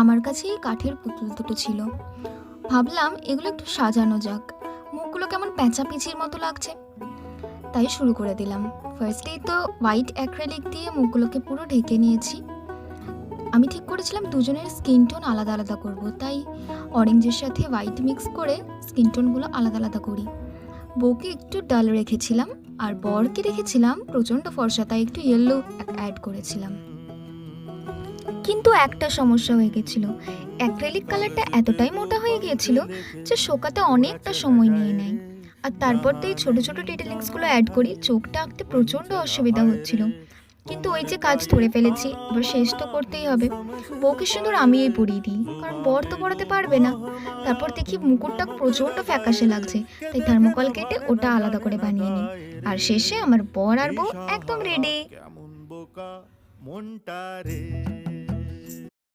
আমার কাছে এই কাঠের পুতুল দুটো ছিল। ভাবলাম এগুলো একটু সাজানো যাক। মুখগুলো কেমন প্যাঁচা পিচির মতো লাগছে। তাই শুরু করে দিলাম। ফার্স্টেই তো হোয়াইট অ্যাক্রেলিক দিয়ে মুখগুলোকে পুরো ঢেকে নিয়েছি। আমি ঠিক করেছিলাম দুজনের স্কিন টোন আলাদা আলাদা করব। তাই অরেঞ্জের সাথে হোয়াইট মিক্স করে স্কিন টোনগুলো আলাদা আলাদা করি। বউকে একটু ডাল রেখেছিলাম আর বরকে রেখেছিলাম প্রচণ্ড ফর্সা, তাই একটু ইয়েলো অ্যাড করেছিলাম। কিন্তু একটা সমস্যা হয়ে গেছিল। অ্যাক্রেলিক কালারটা এতটাই মোটা হয়ে গিয়েছিল যে শোকাতে অনেকটা সময় নিয়ে নেয়। আর তারপর তো এই ছোটো ছোটো ডিটেলিংসগুলো অ্যাড করি, চোখটা আঁকতে প্রচণ্ড অসুবিধা হচ্ছিল। কিন্তু ওই যে কাজ ধরে ফেলেছি, এবার শেষ তো করতেই হবে। বউকে সুন্দর আমি এই পরিয়ে দিই, কারণ বর তো পড়াতে পারবে না। তারপর দেখি মুকুটটা প্রচণ্ড ফ্যাকাশে লাগছে, তাই থার্মোকল কেটে ওটা আলাদা করে বানিয়ে নিই। আর শেষে আমার বর আর বউ একদম রেডি মনটা রে।